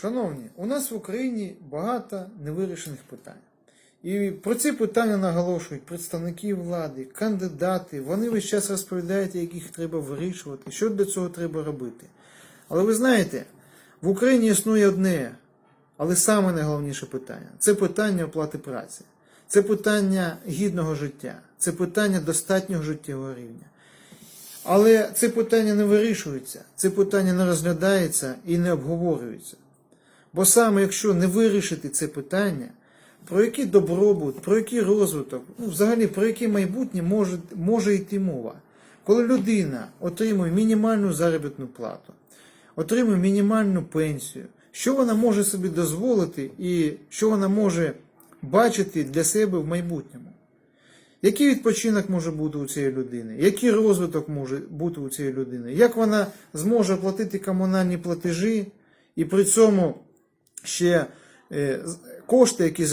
Шановні, у нас в Україні багато невирішених питань. І про ці питання наголошують представники влади, кандидати. Вони весь час розповідають, як їх треба вирішувати, що для цього треба робити. Але ви знаєте, в Україні існує одне, але саме найголовніше питання це питання оплати праці, це питання гідного життя, це питання достатнього життєвого рівня. Але це питання не вирішується, це питання не розглядається і не обговорюється. Бо саме якщо не вирішити це питання, про який добробут, про який розвиток, ну, взагалі про яке майбутнє може, може йти мова, коли людина отримує мінімальну заробітну плату, отримує мінімальну пенсію, що вона може собі дозволити і що вона може бачити для себе в майбутньому. Який відпочинок може бути у цієї людини? Який розвиток може бути у цієї людини? Як вона зможе платити комунальні платежі і при цьому ще е, кошти, які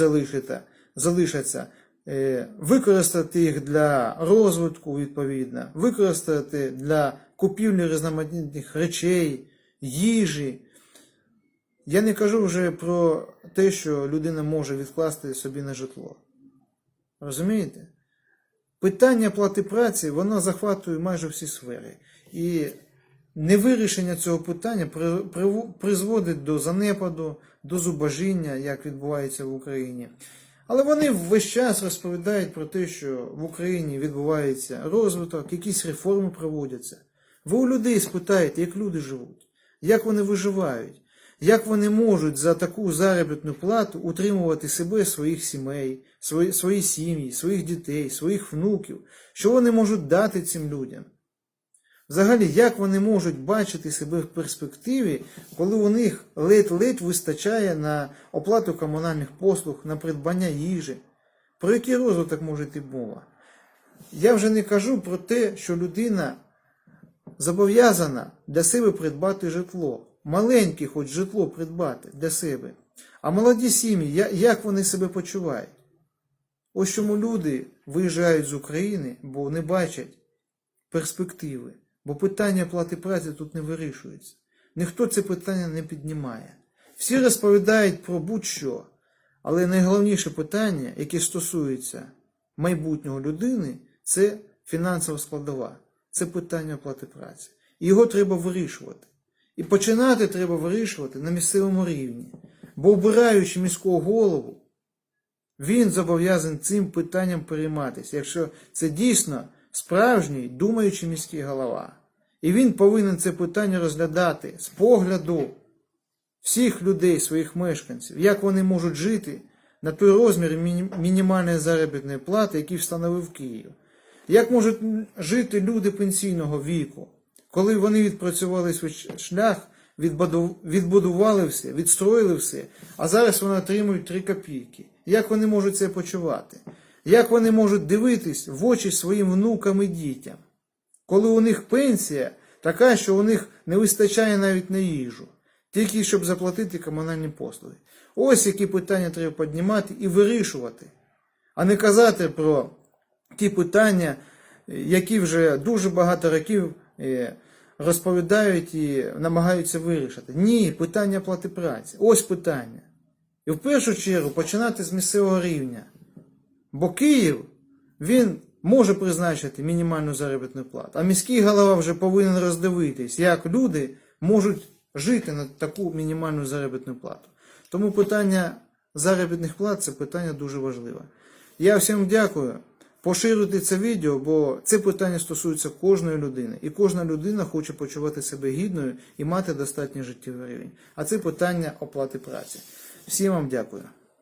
залишаться, е, використати їх для розвитку відповідно, використати для купівлі різноманітних речей, їжі. Я не кажу вже про те, що людина може відкласти собі на житло. Розумієте? Питання плати праці, воно захватує майже всі сфери. І невирішення цього питання призводить до занепаду, до зубожіння, як відбувається в Україні. Але вони весь час розповідають про те, що в Україні відбувається розвиток, якісь реформи проводяться. Ви у людей спитаєте, як люди живуть, як вони виживають, як вони можуть за таку заробітну плату утримувати себе, своїх сімей, свої, свої сім'ї, своїх дітей, своїх внуків, що вони можуть дати цим людям. Взагалі, як вони можуть бачити себе в перспективі, коли у них ледь-ледь вистачає на оплату комунальних послуг, на придбання їжі? Про який розвиток може йти мова? Я вже не кажу про те, що людина зобов'язана для себе придбати житло. Маленьке хоч житло придбати для себе. А молоді сім'ї, як вони себе почувають? Ось чому люди виїжджають з України, бо не бачать перспективи. Бо питання плати праці тут не вирішується. Ніхто це питання не піднімає. Всі розповідають про будь-що, але найголовніше питання, яке стосується майбутнього людини, це фінансова складова, це питання оплати праці. Його треба вирішувати. І починати треба вирішувати на місцевому рівні. Бо обираючи міського голову, він зобов'язаний цим питанням перейматися, якщо це дійсно справжній думаючий міський голова. І він повинен це питання розглядати з погляду всіх людей, своїх мешканців, як вони можуть жити на той розмір мінімальної заробітної плати, який встановив Київ. Як можуть жити люди пенсійного віку, коли вони відпрацювали свій шлях, відбудували все, відстроїли все, а зараз вони отримують 3 копійки. Як вони можуть це почувати? Як вони можуть дивитись в очі своїм внукам і дітям? коли у них пенсія така, що у них не вистачає навіть на їжу, тільки щоб заплатити комунальні послуги. Ось які питання треба піднімати і вирішувати, а не казати про ті питання, які вже дуже багато років е, розповідають і намагаються вирішити. Ні, питання плати праці. Ось питання. І в першу чергу починати з місцевого рівня. Бо Київ він може призначити мінімальну заробітну плату, а міський голова вже повинен роздивитись, як люди можуть жити на таку мінімальну заробітну плату. Тому питання заробітних плат це питання дуже важливе. Я всім дякую. Поширюйте це відео, бо це питання стосується кожної людини. І кожна людина хоче почувати себе гідною і мати достатній життєвий рівень. А це питання оплати праці. Всім вам дякую.